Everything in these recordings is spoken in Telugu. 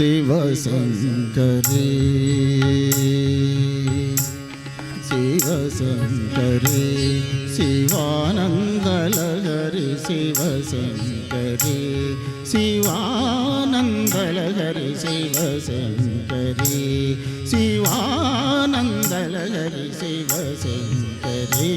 शिव शङ्करे शिव शङ्करे शिवानन्दलहरि शिव शङ्करे शिवानन्दलहरि शिव शङ्करे शिवानन्दलहरि शिव शङ्करे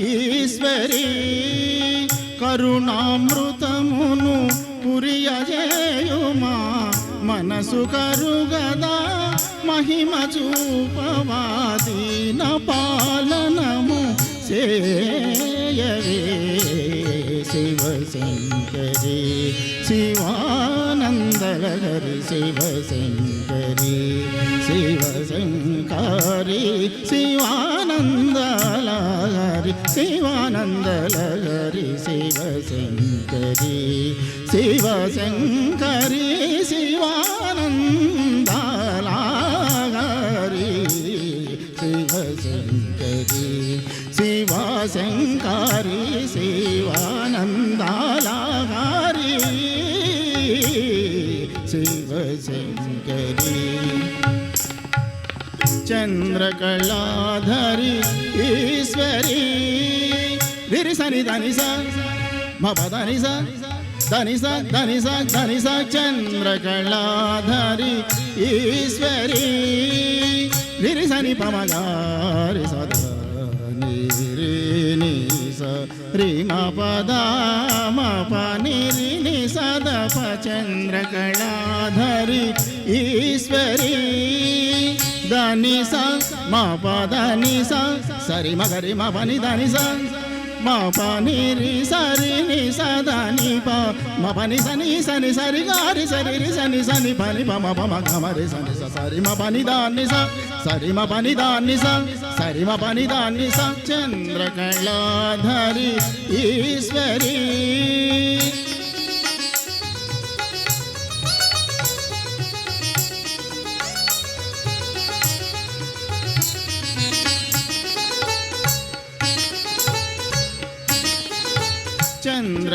ఈశ్వరి కరుణామృతమును పురియజేయుమా. మనసు కరుగదా మహిమ చూపవాదీన పాలనము సేయవే శివశంకరి ஜலகரி சிவசங்கரி சிவசங்காரி சிவானந்தலகரி சிவானந்தலகரி சிவசங்கரி சிவசங்கரி சிவானந்தலகரி சிவசங்கரி சிவாசங்காரி சிவ చంద్రకళాధరి ఈశ్వరి. రిరి సని ధని స మప ధని స ధని స ధని స ధని స చంద్రకళాధరి ఈశ్వరి. రిరి సని పమగారి సద రి ని స రి మ పద మ ప ని రి ని సద ప చంద్రకళాధరి ఈశ్వరి. దని మా పద దని సరి మ గరి మ పని దాని స మా పని రి సరి ని స ప మా పని సని సని సరి గారి సరి రి సని సని పని ప మా పమ గమరి సని స సరి మా పని దాని స సరి మా పని దాని స సరి మా పని దాని స చంద్రకళాధరి ఈశ్వరీ.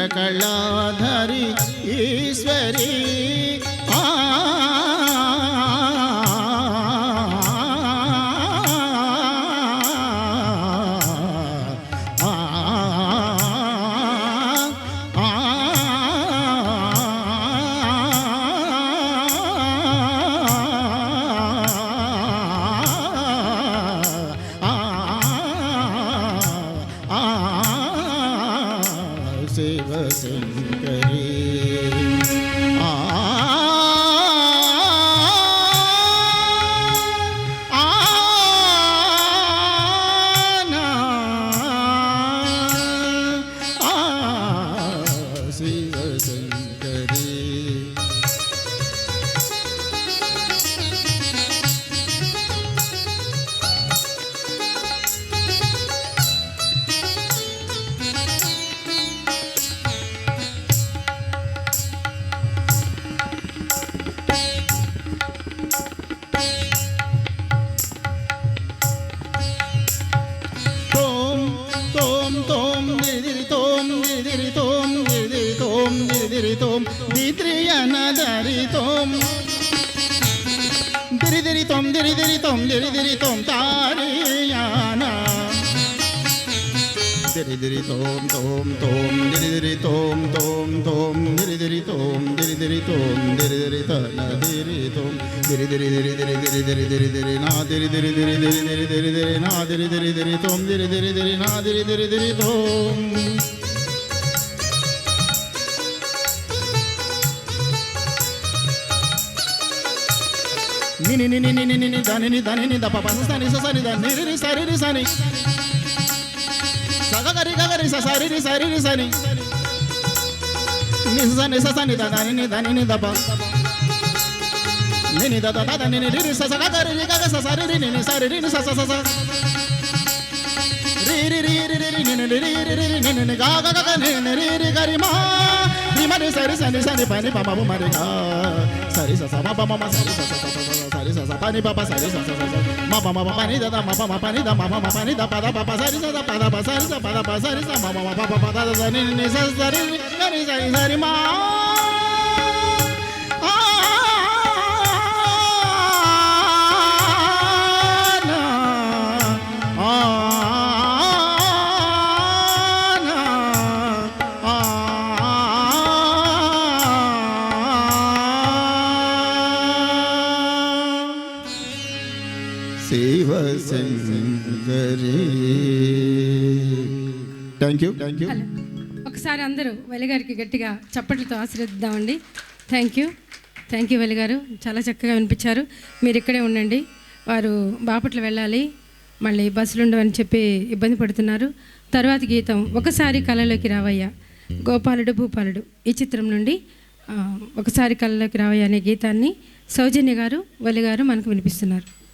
కళాధరి ఈశ్వరీ. शिवशङ्करी দিরি দিরি তম দিরি দিরি তম দিরি দিরি তম তারিয়ানা দিরি দিরি তোম তোম তোম দিরি দিরি তোম তোম তোম দিরি দিরি তোম দিরি দিরি তোম দিরি দিরি তনা দিরি তোম দিরি দিরি দিরি দিরি দিরি দিরি দিরি দিরি না দিরি দিরি দিরি দিরি দিরি দিরি দিরি না দিরি দিরি দিরি তোম দিরি দিরি দিরি না দিরি দিরি দিরি তোম ni ni ni ni ni ni ni ni da ni ni da ni ni da pa pa sa ni sa sa ni da ni ni sa ni sa ni sa ga ga ri ga ga ri sa sa ri sa ri sa ni ni sa ni sa sa ni da da ni ni da ni ni da pa ni ni da da da da ni ni ri ri sa sa ga ga ri ga ga sa sa ri ni ni sa ri ni sa sa sa sa ri ri ri ri ri ni ni ri ri ri ri ni ni ga ga ga ni ni ri ri ga ri ma ma sa ri sa ni sa ni pa ni pa ma bu ma ri ga sa ri sa sa ma ma ma sa ri sa sa sari sa sa pani papa sari sa ma pa ma pa pani da da ma pa ma pani da ma pa ma pani da pa da pa pa sari pa da pa sari pa da pa sari ma ma ma pa pa pa da da ni ni sa sari ni sari Shiva Shankari thank you thank you ఒకసారి అందరూ వెలిగారికి గట్టిగా చప్పట్లతో ఆశీర్వదిద్దామండి. థ్యాంక్ యూ థ్యాంక్ యూ వెలిగారు. చాలా చక్కగా వినిపించారు. మీరు ఇక్కడే ఉండండి. వారు బాపట్ల వెళ్ళాలి. మళ్ళీ బస్సులు ఉండవని చెప్పి ఇబ్బంది పడుతున్నారు. తర్వాత గీతం ఒకసారి కళలోకి రావయ్యా. గోపాలుడు భూపాలుడు. ఈ చిత్రం నుండి ఒకసారి కళలోకి రావయ్యా అనే గీతాన్ని సౌజన్య గారు వెలిగారు మనకు వినిపిస్తున్నారు.